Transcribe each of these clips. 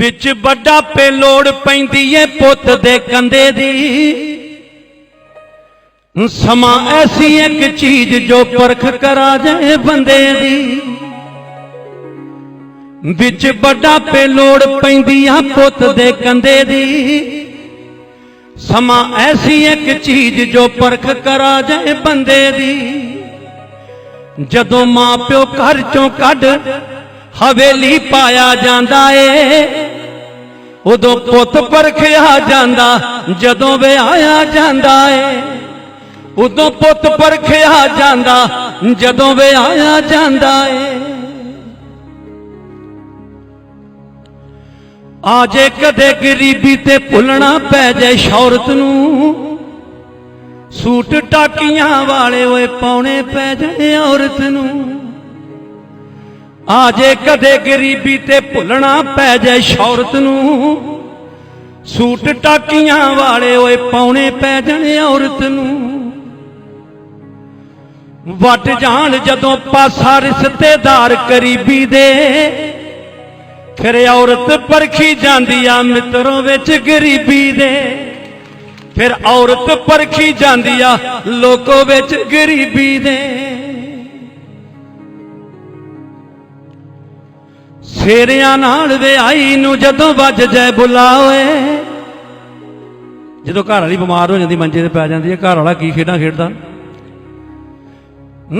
ਵਿੱਚ ਵੱਡਾ ਪੇ ਲੋੜ ਪੈਂਦੀ ਏ ਪੁੱਤ ਦੇ ਕੰਦੇ ਦੀ। ਸਮਾਂ ਐਸੀ ਇੱਕ ਚੀਜ਼ ਜੋ ਪਰਖ ਕਰਾ ਜਾਏ ਬੰਦੇ ਦੀ। ਵਿੱਚ ਵੱਡਾ ਪੇ ਲੋੜ ਪੈਂਦੀ ਆ ਪੁੱਤ ਦੇ ਕੰਦੇ ਦੀ। ਸਮਾਂ ਐਸੀ ਇੱਕ ਚੀਜ਼ ਜੋ ਪਰਖ ਕਰਾ ਜਾਏ ਬੰਦੇ ਦੀ। ਜਦੋਂ ਮਾਂ ਪਿਓ ਘਰ ਚੋਂ ਕੱਢ ਹਵੇਲੀ ਪਾਇਆ ਜਾਂਦਾ ਏ ਉਦੋਂ ਪੁੱਤ ਪਰਖਿਆ ਜਾਂਦਾ, ਜਦੋਂ ਵਿਆਹਿਆ ਜਾਂਦਾ ਏ। ਉਦੋਂ ਪੁੱਤ ਪਰਖਿਆ ਜਾਂਦਾ, ਜਦੋਂ ਵਿਆਹਿਆ ਜਾਂਦਾ ਏ। ਆ ਜੇ ਕਦੇ ਗਰੀਬੀ ਤੇ ਭੁੱਲਣਾ ਪੈ ਜਾਏ ਸ਼ੌਹਰਤ ਨੂੰ। ਸੂਟ ਟਾਕੀਆਂ ਵਾਲੇ ਓਏ ਪਾਉਣੇ ਪੈ ਜਾਏ ਔਰਤ ਨੂੰ। ਆ ਜੇ ਕਦੇ ਗਰੀਬੀ ਤੇ ਭੁੱਲਣਾ ਪੈ ਜਾਏ ਸ਼ੌਹਰਤ ਨੂੰ। ਸੂਟ ਟਾਕੀਆਂ ਵਾਲੇ ਓਏ ਪਾਉਣੇ ਪੈ ਜਾਣੇ ਔਰਤ ਨੂੰ। ਵੱਟ ਜਾਣ ਜਦੋਂ ਪਾਸਾ ਰਿਸ਼ਤੇਦਾਰ ਕਰੀਬੀ ਦੇ। ਫਿਰ ਔਰਤ ਪਰਖੀ ਜਾਂਦੀ ਆ ਮਿੱਤਰੋਂ ਵਿੱਚ ਗਰੀਬੀ ਦੇ। ਫਿਰ ਔਰਤ ਪਰਖੀ ਜਾਂਦੀ ਆ ਲੋਕੋ ਵਿੱਚ ਗਰੀਬੀ ਦੇ। ਸੇਰਿਆਂ ਨਾਲ ਵਿਆਹੀ ਨੂੰ ਜਦੋਂ ਵੱਜ ਜਾਏ ਬੁਲਾ ਜਦੋਂ ਘਰ ਵਾਲੀ ਬਿਮਾਰ ਹੋ ਜਾਂਦੀ, ਮੰਜੇ ਤੇ ਪੈ ਜਾਂਦੀ ਹੈ, ਘਰ ਵਾਲਾ ਕੀ ਖੇਡਾਂ ਖੇਡਦਾ?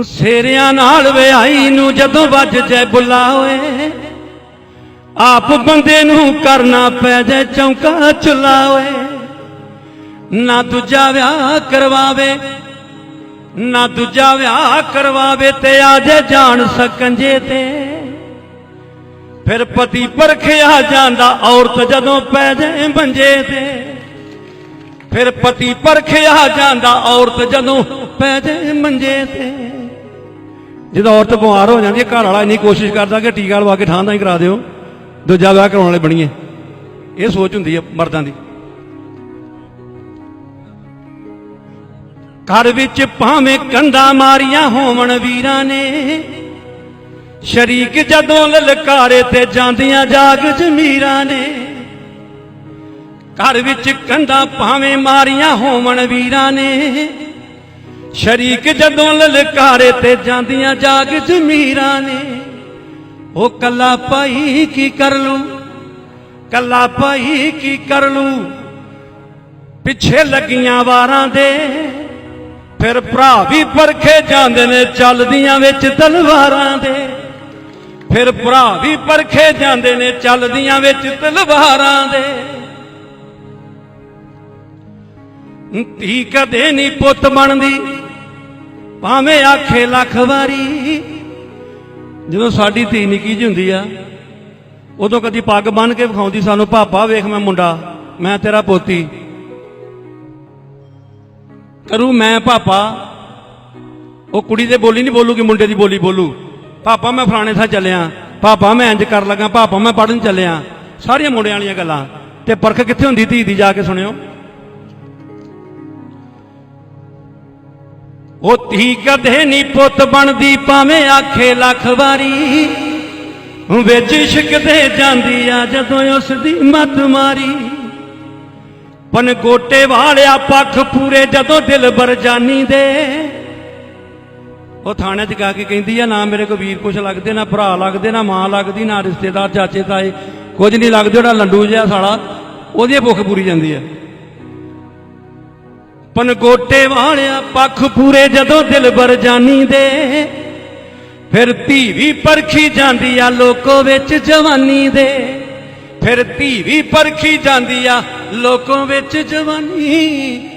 ਸੇਰਿਆਂ ਨਾਲ ਵਿਆਹੀ ਨੂੰ ਜਦੋਂ ਵੱਜ ਜਾਏ ਬੁਲਾ ਆਪ ਬੰਦੇ ਨੂੰ ਕਰਨਾ ਪੈ ਜਾਏ ਚੌਂਕਾ ਚੁਲਾ ਨਾ ਦੂਜਾ ਵਿਆਹ ਕਰਵਾਵੇ, ਨਾ ਦੂਜਾ ਵਿਆਹ ਕਰਵਾਵੇ ਤੇ ਆ ਜੇ ਜਾਣ ਸਕੰਜੇ ਤੇ। ਫਿਰ ਪਤੀ ਪਰਖਿਆ ਜਾਂਦਾ, ਔਰਤ ਜਦੋਂ ਪੈ ਜਾਏ ਮੰਜੇ ਤੇ। ਫਿਰ ਪਤੀ ਪਰਖਿਆ ਜਾਂਦਾ, ਔਰਤ ਜਦੋਂ ਪੈ ਜਾਏ ਮੰਜੇ ਤੇ। ਜਦੋਂ ਔਰਤ ਬਿਮਾਰ ਹੋ ਜਾਂਦੀ ਹੈ, ਘਰ ਵਾਲਾ ਇੰਨੀ ਕੋਸ਼ਿਸ਼ ਕਰਦਾ ਕਿ ਟੀਕਾ ਲਵਾ ਕੇ ਠਾਂ ਦਾ ਹੀ ਕਰਾ ਦਿਓ, ਦੂਜਾ ਵਿਆਹ ਕਰਾਉਣ ਵਾਲੇ ਬਣੀਏ। ਇਹ ਸੋਚ ਹੁੰਦੀ ਹੈ ਮਰਦਾਂ ਦੀ। ਘਰ ਵਿੱਚ ਭਾਵੇਂ ਕੰਧਾਂ ਮਾਰੀਆਂ ਹੋਵਣ ਵੀਰਾਂ ਨੇ ਸ਼ਰੀਕ ਜਦੋਂ ਲਲਕਾਰੇ ਤੇ ਜਾਂਦੀਆਂ ਜਾਗ ਜਮੀਰਾਂ ਨੇ, ਘਰ ਵਿੱਚ ਕੰਧਾਂ ਭਾਵੇਂ ਮਾਰੀਆਂ ਹੋਵਣ ਵੀਰਾਂ ਨੇ, ਸ਼ਰੀਕ ਜਦੋਂ ਲਲਕਾਰੇ ਤੇ ਜਾਂਦੀਆਂ ਜਾਗ ਜਮੀਰਾਂ ਨੇ, ਉਹ ਕੱਲਾ ਭਾਈ ਕੀ ਕਰ ਲੂ, ਕੱਲਾ ਭਾਈ ਕੀ ਕਰ ਲੂ? ਪਿੱਛੇ ਲੱਗੀਆਂ ਵਾਰਾਂ ਦੇ, ਫਿਰ ਭਰਾ ਵੀ ਪਰਖੇ ਜਾਂਦੇ ਨੇ ਚੱਲਦੀਆਂ ਵਿੱਚ ਤਲਵਾਰਾਂ ਦੇ। ਫਿਰ ਭਰਾ ਵੀ ਪਰਖੇ ਜਾਂਦੇ ਨੇ ਚੱਲਦੀਆਂ ਵਿੱਚ ਤਲਵਾਰਾਂ ਦੇ। ਧੀ ਕਦੇ ਨਹੀਂ ਪੁੱਤ ਬਣਦੀ, ਭਾਵੇਂ ਆਖੇ ਲੱਖ ਵਾਰੀ। ਜਦੋਂ ਸਾਡੀ ਧੀ ਨਿੱਕੀ ਜਿਹੀ ਹੁੰਦੀ ਆ, ਉਦੋਂ ਕਦੀ ਪੱਗ ਬੰਨ ਕੇ ਵਿਖਾਉਂਦੀ ਸਾਨੂੰ ਪਾਪਾ ਵੇਖ ਮੈਂ ਮੁੰਡਾ, ਮੈਂ ਤੇਰਾ ਪੋਤੀ। ਕਰੂ ਮੈਂ ਪਾਪਾ ਉਹ ਕੁੜੀ ਦੇ ਬੋਲੀ ਨਹੀਂ ਬੋਲੂਗੀ, ਮੁੰਡੇ ਦੀ ਬੋਲੀ ਬੋਲੂ। ਪਾਪਾ, ਮੈਂ ਫਲਾਣੇ ਥਾਂ ਚੱਲਿਆ। ਪਾਪਾ, ਮੈਂ ਇੰਜ ਕਰ ਲੱਗਾ। ਪਾਪਾ, ਮੈਂ ਪੜਨ ਚੱਲਿਆ। ਸਾਰੀਆਂ ਮੁੰਡਿਆਂ ਵਾਲੀਆਂ ਗੱਲਾਂ। ਤੇ ਪਰਖ ਕਿੱਥੇ ਹੁੰਦੀ ਧੀ ਦੀ ਜਾ ਕੇ ਸੁਣਿਓ? ਉਹ ਧੀ ਕਦੇ ਨਹੀਂ ਪੁੱਤ ਬਣਦੀ, ਭਾਵੇਂ ਆਖੇ ਲੱਖ ਵਾਰੀ। ਵਿੱਚ ਇਸ਼ਕ ਦੇ ਜਾਂਦੀ ਆ ਜਦੋਂ ਉਸ ਦੀ ਮੱਤ ਮਾਰੀ। ਪਨ ਗੋਟੇ ਵਾਲਿਆ ਪੱਖ ਪੂਰੇ ਜਦੋਂ ਦਿਲ ਬਰਜਾਨੀ ਦੇ ਉਹ ਥਾਣੇ 'ਚ ਗਾ ਕੇ ਕਹਿੰਦੀ ਆ, ਨਾ ਮੇਰੇ ਕੋ ਵੀਰ ਕੁਛ ਲੱਗਦੇ, ਨਾ ਭਰਾ ਲੱਗਦੇ, ਨਾ ਮਾਂ ਲੱਗਦੀ, ਨਾ ਰਿਸ਼ਤੇਦਾਰ, ਚਾਚੇ, ਤਾਏ। ਕੁਝ ਨਹੀਂ ਲੱਗਦੇ, ਉਹਦਾ ਲੰਡੂ ਜਿਹਾ ਸਾਲਾ, ਉਹਦੀ ਭੁੱਖ ਪੂਰੀ ਜਾਂਦੀ ਆ। ਪਨਗੋਟੇ ਵਾਲਿਆ ਪੱਖ ਪੂਰੇ ਜਦੋਂ ਦਿਲ ਬਰਜਾਨੀ ਦੇ। ਫਿਰ ਧੀ ਵੀ ਪਰਖੀ ਜਾਂਦੀ ਆ ਲੋਕੋ ਵਿੱਚ ਜਵਾਨੀ ਦੇ। ਫਿਰ ਧੀ ਵੀ ਪਰਖੀ ਜਾਂਦੀ ਆ ਲੋਕੋ ਵਿੱਚ ਜਵਾਨੀ।